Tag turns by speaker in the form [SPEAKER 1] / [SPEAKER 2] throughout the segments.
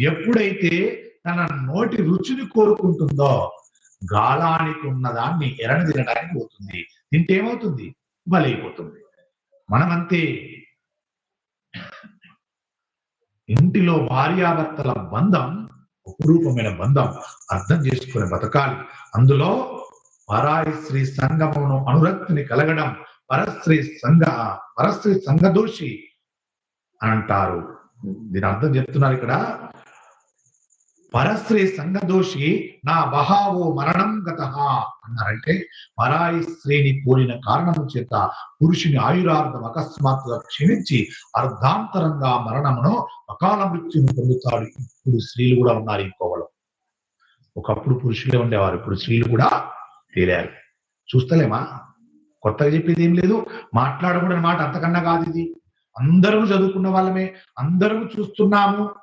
[SPEAKER 1] ఎప్పుడైతే తన నోటి రుచిని కోరుకుంటుందో గాలానికి ఉన్నదాన్ని ఎరణ తినడానికి పోతుంది. తింటే ఏమవుతుంది? బలైపోతుంది. మనమంతే ఇంటిలో భార్యాభర్తల బంధం అపురూపమైన బంధం అర్థం చేసుకునే బతకాలి. అందులో పరాయి స్త్రీ సంగమమును అనురక్తిని కలగడం పరస్త్రీ సంఘ పరస్త్రీ సంఘదోషి అని అంటారు. దీని అర్థం చెప్తున్నారు ఇక్కడ? పరశ్రీ సంగదోషి నా బహావో మరణం గత అన్నారంటే పరాయి స్త్రీని పోలిన కారణం చేత పురుషుని ఆయురార్థం అకస్మాత్తుగా క్షీణించి అర్ధాంతరంగా మరణమును అకాల మృత్యును పొందుతాడు. ఇప్పుడు స్త్రీలు కూడా ఉన్నారు ఈ కోవలో. ఒకప్పుడు పురుషులే ఉండేవారు ఇప్పుడు స్త్రీలు కూడా తేలారు. చూస్తలేమా? కొత్తగా చెప్పేది ఏం లేదు. మాట్లాడకూడని మాట అంతకన్నా కాదు ఇది. అందరూ చదువుకున్న వాళ్ళమే అందరూ చూస్తున్నాము.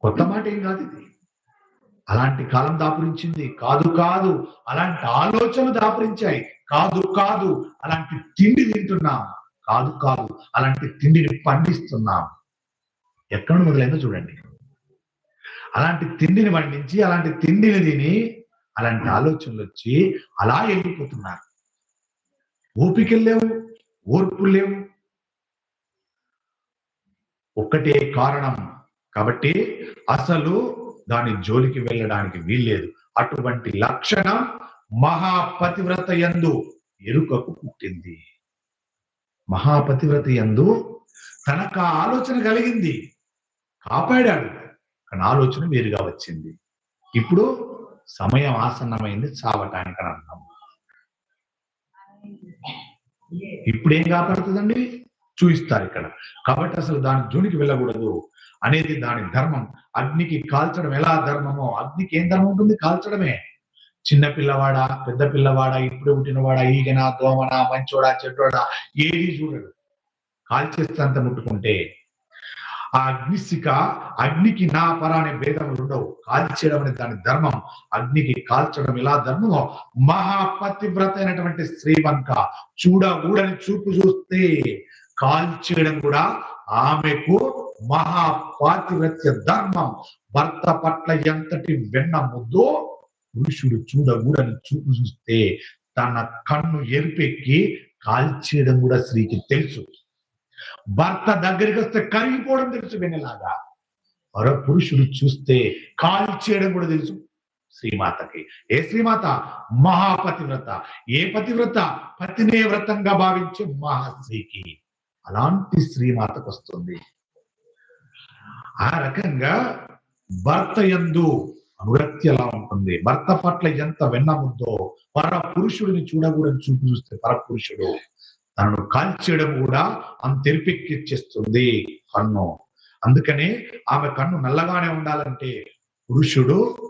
[SPEAKER 1] కొత్త మాట ఏం కాదు ఇది. అలాంటి కాలం దాపురించింది. కాదు కాదు అలాంటి ఆలోచనలు దాపురించాయి. కాదు కాదు అలాంటి తిండి తింటున్నాం. కాదు కాదు అలాంటి తిండిని పండిస్తున్నాం. ఎక్కడ మొదలైందో చూడండి. అలాంటి తిండిని పండించి అలాంటి తిండిని తిని అలాంటి ఆలోచనలు వచ్చి అలా వెళ్ళిపోతున్నారు ఓపికలు లేవు. ఓర్పు లేవు. ఒక్కటే కారణం కాబట్టి అసలు దాని జోలికి వెళ్ళడానికి వీల్లేదు. అటువంటి లక్షణం మహాపతివ్రత యందు ఎరుకకు పుట్టింది. మహాపతివ్రత యందు తనకు ఆ ఆలోచన కలిగింది. కాపాడాడు. కానీ ఆలోచన వేరుగా వచ్చింది. ఇప్పుడు సమయం ఆసన్నమైంది చావటానికి అని అర్థం. ఇప్పుడు ఏం కాపాడుతుందండి? చూపిస్తారు ఇక్కడ. కాబట్టి అసలు దాని జోలికి వెళ్ళకూడదు అనేది దాని ధర్మం. అగ్నికి కాల్చడం ఎలా ధర్మమో? అగ్నికి ఏం ధర్మం ఉంటుంది? కాల్చడమే. చిన్న పిల్లవాడా పెద్ద పిల్లవాడా ఇప్పుడే పుట్టినవాడా ఈగనా దోమనా మంచోడా చెడ్డోడా ఏది చూడడు. అంత ముట్టుకుంటే ఆ అగ్నిశిక అగ్నికి నా పర అనే భేదములు ఉండవు. కాల్చేయడం అనే దాని ధర్మం. అగ్నికి కాల్చడం ఎలా ధర్మమో మహాపతివ్రత అయినటువంటి శ్రీవంక చూడకూడని చూపు చూస్తే కాల్చేయడం కూడా ఆమెకు మహాపాతివ్రత్య ధర్మం. భర్త పట్ల ఎంతటి వెన్న ముద్దో పురుషుడు చూడగూడని చూపు చూస్తే తన కన్ను ఎరిపెక్కి కాల్చేయడం కూడా స్త్రీకి తెలుసు. భర్త దగ్గరికి వస్తే కరిగిపోవడం తెలుసు వెన్నెలాగా మరో పురుషుడు చూస్తే కాల్చేయడం కూడా తెలుసు. శ్రీమాతకి. ఏ శ్రీమాత? మహాపతివ్రత. ఏ పతివ్రత? పతినే వ్రతంగా భావించే మహాశ్రీకి అలాంటి శ్రీమాతకు వస్తుంది. ఆ రకంగా భర్త ఎందు అనురక్తి ఎలా ఉంటుంది? భర్త పట్ల ఎంత వెన్నముందో పర పురుషుడిని చూడకూడని చూపు చూస్తే పర పురుషుడు తనను కాల్చేయడం కూడా అంతెరిపెక్కిచ్చేస్తుంది కన్ను. అందుకనే ఆమె కన్ను నల్లగానే ఉండాలంటే పురుషుడు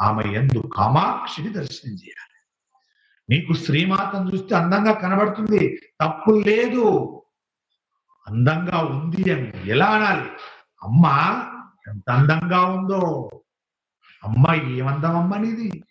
[SPEAKER 1] ఆమె ఎందు కామాక్షిని దర్శనం చేయాలి. నీకు శ్రీమాతను చూస్తే అందంగా కనబడుతుంది తప్పు లేదు. అందంగా ఉంది అని ఎలా అనాలి? అమ్మ ఎంత అందంగా ఉందో. అమ్మ ఏమందం అమ్మ నీది?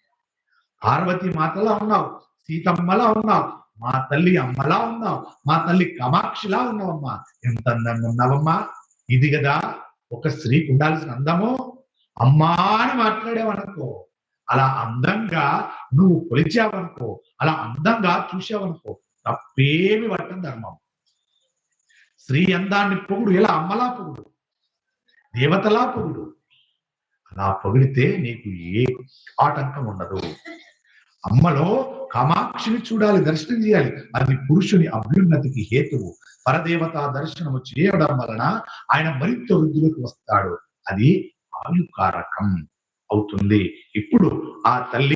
[SPEAKER 1] పార్వతి మాతలా ఉన్నావు సీతమ్మలా ఉన్నావు మా తల్లి అమ్మలా ఉన్నావు మా తల్లి కమాక్షిలా ఉన్నావమ్మా. ఎంత అందంగా ఉన్నావమ్మా. ఇది కదా ఒక స్త్రీకి ఉండాల్సిన అందము. అమ్మా అని మాట్లాడేవనుకో అలా అందంగా నువ్వు కొలిచావనుకో అలా అందంగా చూసావనుకో తప్పేమి పట్టం ధర్మం. స్త్రీ అందాన్ని పొగుడు ఎలా అమ్మలా పొగుడు దేవతలా పొగుడు. అలా పొగిడితే నీకు ఏ ఆటంకం ఉండదు. అమ్మలో కామాక్షిని చూడాలి దర్శనం చేయాలి. అది పురుషుని అభ్యున్నతికి హేతువు. పరదేవత దర్శనము చేయడం వలన ఆయన మరింత వృద్ధులకు వస్తాడు. అది ఆయుకారకం అవుతుంది. ఇప్పుడు ఆ తల్లి